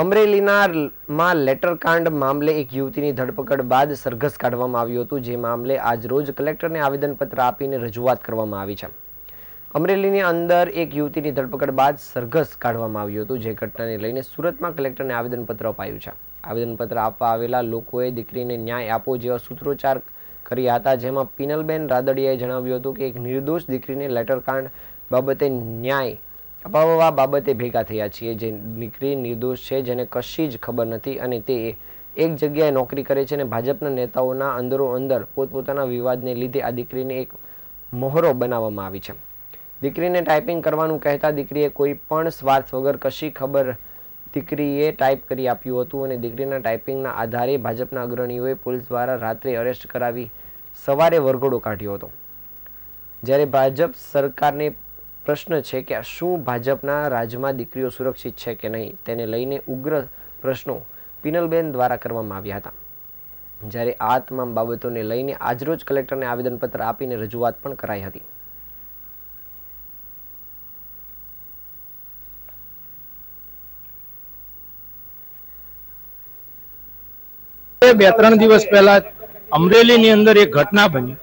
અમરેલીના માં લેટર કાંડ મામલે એક યુવતીની ધરપકડ બાદ સરઘસ કાઢવામાં આવ્યું હતું, જે મામલે આજરોજ કલેક્ટરને આવેદનપત્ર આપીને રજૂઆત કરવામાં આવી છે. અમરેલીની અંદર એક યુવતીની ધરપકડ બાદ સરઘસ કાઢવામાં આવ્યું હતું, જે ઘટનાને લઈને સુરતમાં કલેક્ટરને આવેદનપત્ર અપાયું છે. આવેદનપત્ર આપવા આવેલા લોકોએ દીકરીને ન્યાય આપો જેવા સૂત્રોચ્ચાર કર્યા હતા, જેમાં પિનલબેન રાદડિયાએ જણાવ્યું હતું કે, એક નિર્દોષ દીકરીને લેટર કાંડ બાબતે ન્યાય અપાવવા બાબતે ભેગા થયા છીએ. જે દીકરી નિર્દોષ છે, જેને કશી જ ખબર નથી અને તે એક જગ્યાએ નોકરી કરે છે અને ભાજપના નેતાઓના અંદરો અંદર પોતપોતાના વિવાદને લીધે આ દીકરીને એક મોહરો બનાવવામાં આવી છે. દીકરીને ટાઈપિંગ કરવાનું કહેતા દીકરીએ કોઈ પણ સ્વાર્થ વગર કશી ખબર દીકરીએ ટાઈપ કરી આપ્યું હતું અને દીકરીના ટાઈપિંગના આધારે ભાજપના અગ્રણીઓએ પોલીસ દ્વારા રાત્રે અરેસ્ટ કરાવી સવારે વરઘોડો કાઢ્યો હતો. જ્યારે ભાજપ સરકારને પ્રશ્ન છે કે શું ભાજપના રાજમાં દીકરીઓ સુરક્ષિત છે કે નહીં? તેને લઈને ઉગ્ર પ્રશ્નો પિનલબેન દ્વારા કરવામાં આવ્યા હતા. જ્યારે આ તમામ બાબતોને લઈને આજરોજ કલેક્ટરને આવેદનપત્ર આપીને રજૂઆત પણ કરાઈ હતી. બે ત્રણ દિવસ પહેલા અમરેલીની અંદર એક ઘટના બની.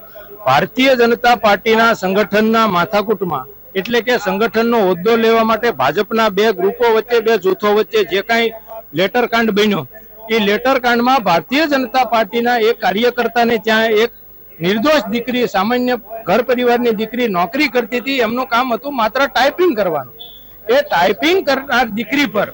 ભારતીય જનતા પાર્ટીના સંગઠનના માથાકૂટમાં એટલે કે સંગઠનનો હોદ્દો લેવા માટે ભાજપના બે ગ્રુપો વચ્ચે, બે જૂથો વચ્ચે જે કાંઈ લેટર કાંડ બન્યો, એ લેટર કાંડમાં ભારતીય જનતા પાર્ટીના એક કાર્યકર્તાને ત્યાં એક નિર્દોષ દીકરી, સામાન્ય ઘર પરિવારની દીકરી નોકરી કરતી હતી, એમનું કામ હતું માત્ર ટાઈપિંગ કરવાનું. એ ટાઈપિંગ કરનાર દીકરી પર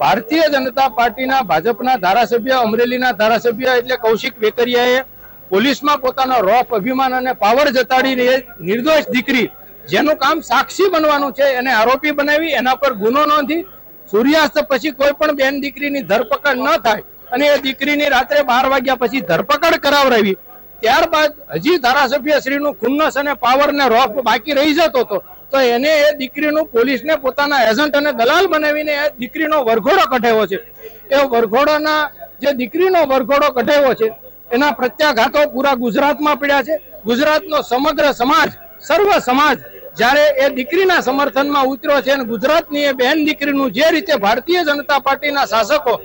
ભારતીય જનતા પાર્ટીના ભાજપના ધારાસભ્ય, અમરેલીના ધારાસભ્ય એટલે કૌશિક વેકરિયાએ પોલીસમાં પોતાનો રોફ, અભિમાન અને પાવર જતાડીને નિર્દોષ દીકરી જેનું કામ સાક્ષી બનવાનું છે, એને આરોપી બનાવી, એના પર ગુનો નોંધી, સૂર્યાસ્ત પછી કોઈ પણ બેન દીકરીની ધરપકડ ન થાય અને એ દીકરીની રાત્રે બાર વાગ્યા પછી ધરપકડ કરાવરાવી, ત્યારબાદ હજી ધારાસભ્ય શ્રીનું ખુન્નસ અને પાવર ને રોફ બાકી રહી જતો હતો, તો એને એ દીકરીનું પોલીસને પોતાના એજન્ટ અને દલાલ બનાવીને એ દીકરીનો વરઘોડો કઢાવ્યો છે. એ વરઘોડાના જે દીકરીનો વરઘોડો કઢાવ્યો છે, એના પ્રત્યાઘાતો પૂરા ગુજરાતમાં પડ્યા છે. ગુજરાતનો સમગ્ર સમાજ, સર્વ સમાજ જ્યારે એ દીકરીના સમર્થનમાં ઉતર્યો છે અને ગુજરાતની એ બહેન દીકરીનું જે રીતે ભારતીય જનતા પાર્ટીના શાસકો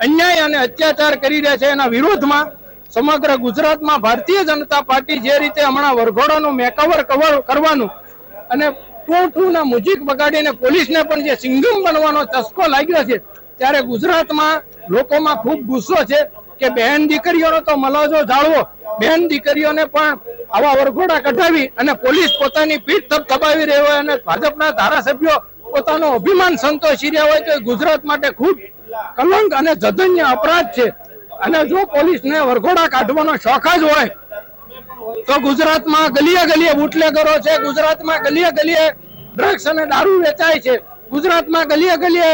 અન્યાય અને અત્યાચાર કરી રહ્યા છે એના વિરોધમાં સમગ્ર ગુજરાતમાં ભારતીય જનતા પાર્ટી જે રીતે હમણાં વરઘોડાનું મેકઓવર કવર કરવાનું અને ટુ ટુ ના મુજીક બગાડીને પોલીસને પણ જે સિંગમ બનવાનો ચસ્કો લાગ્યો છે, ત્યારે ગુજરાતમાં લોકોમાં ખૂબ ગુસ્સો છે કે બહેન દીકરીઓનો તો મલાજો જાળવો. બહેન દીકરીઓને પણ આવા વરઘોડા કઢાવી અને પોલીસ પોતાની પીઠ તપ દબાવી રહ્યો હોય અને ભાજપના ધારાસભ્યો પોતાનો અભિમાન સંતોષી રહ્યા હોય તો ગુજરાત માટે ખૂબ કલંક અને જધન્ય અપરાધ છે. અને જો પોલીસને વરઘોડા કાઢવાનો શોખ જ હોય, તો ગુજરાતમાં ગલીએ ગલીએ બુટલેગરો છે, ગુજરાતમાં ગલીએ ગલીએ ડ્રગ્સ અને દારૂ વેચાય છે, ગુજરાતમાં ગલીએ ગલીએ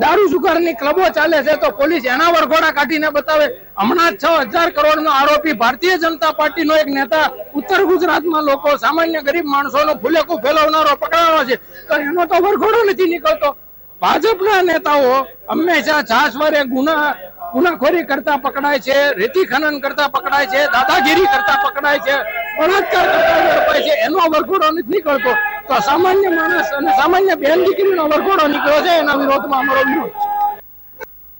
દારૂ સુગારની ક્લબો ચાલે છે તો પોલીસ એના વરઘોડા કાઢીને બતાવે. હમણાં છ હજાર કરોડનો આરોપી ભારતીય જનતા પાર્ટીનો એક નેતા ઉત્તર ગુજરાતમાં લોકો, સામાન્ય ગરીબ માણસોનો ફુલેકું ફેલાવનારો, પકડાયો છે. તો એનો તો વરઘોડો નથી નીકળતો. ભાજપના નેતાઓ હંમેશા છાસવારે ગુના, ગુનાખોરી કરતા પકડાય છે, રેતી ખનન કરતા પકડાય છે, દાદાગીરી કરતા પકડાય છે. બળાત્કાર કરતા ઝડપાય છે, એનો વરઘોડો નથી નીકળતો. તો સામાન્ય માણસ અને સામાન્ય બેન દીકરીનો વરઘોડો નીકળ્યો છે, એના વિરોધમાં અમારો વિરોધ છે.